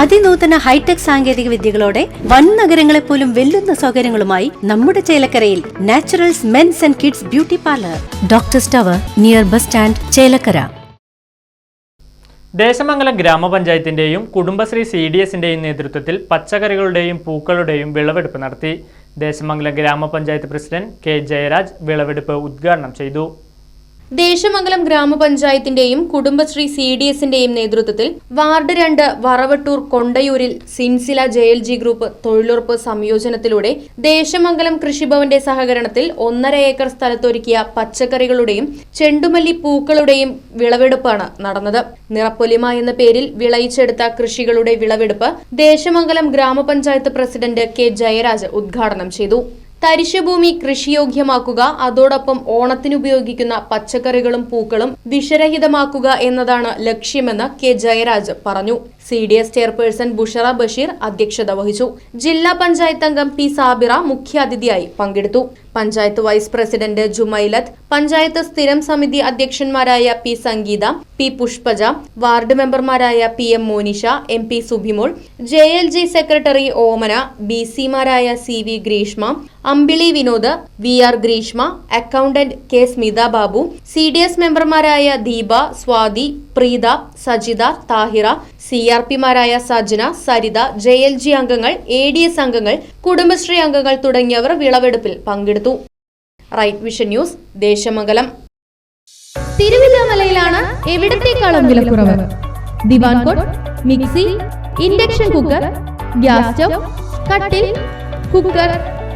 അതിനൂതന hi tech സാങ്കേതിക വിദ്യകളോടെ വൻ നഗരങ്ങളെ പോലും വെല്ലുന്ന സൗകര്യങ്ങളുമായി നമ്മുടെ ചേലക്കരയിൽ Naturals men's and kids beauty parlour. Doctor tower near bus stand Chelakkara. Desamangalam ഗ്രാമപഞ്ചായത്തിന്റെയും Kudumbashree C D എസിന്റെയും നേതൃത്വത്തിൽ പച്ചക്കറികളുടെയും പൂക്കളുടെയും വിളവെടുപ്പ് നടത്തി. ദേശമംഗലം ഗ്രാമപഞ്ചായത്ത് പ്രസിഡന്റ് കെ ജയരാജ് വിളവെടുപ്പ് ഉദ്ഘാടനം ചെയ്തു. ദേശമംഗലം ഗ്രാമപഞ്ചായത്തിന്റെയും കുടുംബശ്രീ സി ഡി എസിന്റെയും നേതൃത്വത്തിൽ വാർഡ് രണ്ട് വറവട്ടൂർ കൊണ്ടയൂരിൽ Sinsila J L G group തൊഴിലുറപ്പ് സംയോജനത്തിലൂടെ ദേശമംഗലം കൃഷിഭവന്റെ സഹകരണത്തിൽ ഒന്നര ഏക്കർ സ്ഥലത്തൊരുക്കിയ പച്ചക്കറികളുടെയും ചെണ്ടുമല്ലി പൂക്കളുടെയും വിളവെടുപ്പാണ് നടന്നത്. നിറപ്പൊലിമ എന്ന പേരിൽ വിളയിച്ചെടുത്ത കൃഷികളുടെ വിളവെടുപ്പ് ദേശമംഗലം ഗ്രാമപഞ്ചായത്ത് പ്രസിഡന്റ് കെ ജയരാജ് ഉദ്ഘാടനം ചെയ്തു. തരിശുഭൂമി കൃഷിയോഗ്യമാക്കുക അതോടൊപ്പം ഓണത്തിനുപയോഗിക്കുന്ന പച്ചക്കറികളും പൂക്കളും വിഷരഹിതമാക്കുക എന്നതാണ് ലക്ഷ്യമെന്ന് കെ ജയരാജ് പറഞ്ഞു. C D S chairperson Bushara Basheer അധ്യക്ഷത വഹിച്ചു. ജില്ലാ പഞ്ചായത്ത് അംഗം പി സാബിറ മുഖ്യാതിഥിയായി പങ്കെടുത്തു. പഞ്ചായത്ത് വൈസ് പ്രസിഡന്റ് ജുമൈലത്ത് പഞ്ചായത്ത് സ്ഥിരം സമിതി അധ്യക്ഷന്മാരായ P Sangeetha P Pushpaja ward മെമ്പർമാരായ P M Monisha M P Subhimol J L G secretary Omana B സിമാരായ C V Greeshma Ambili Vinod V R Greeshma accountant K Smitha Babu C D S മെമ്പർമാരായ Deepa Swathi Preetha Sajitha Thahira C R പിമാരായ Sajana Saritha J L G അംഗങ്ങൾ A D S അംഗങ്ങൾ കുടുംബശ്രീ അംഗങ്ങൾ തുടങ്ങിയവർ വിളവെടുപ്പിൽ പങ്കെടുത്തു. Right vision news Desamangalam. തിരുവല്ലാമലയിലാണ് എവിടത്തേക്കാളും വിലക്കുറവ്? Diwan cot mixie induction cooker gas stove കട്ടിൽ കുക്കർ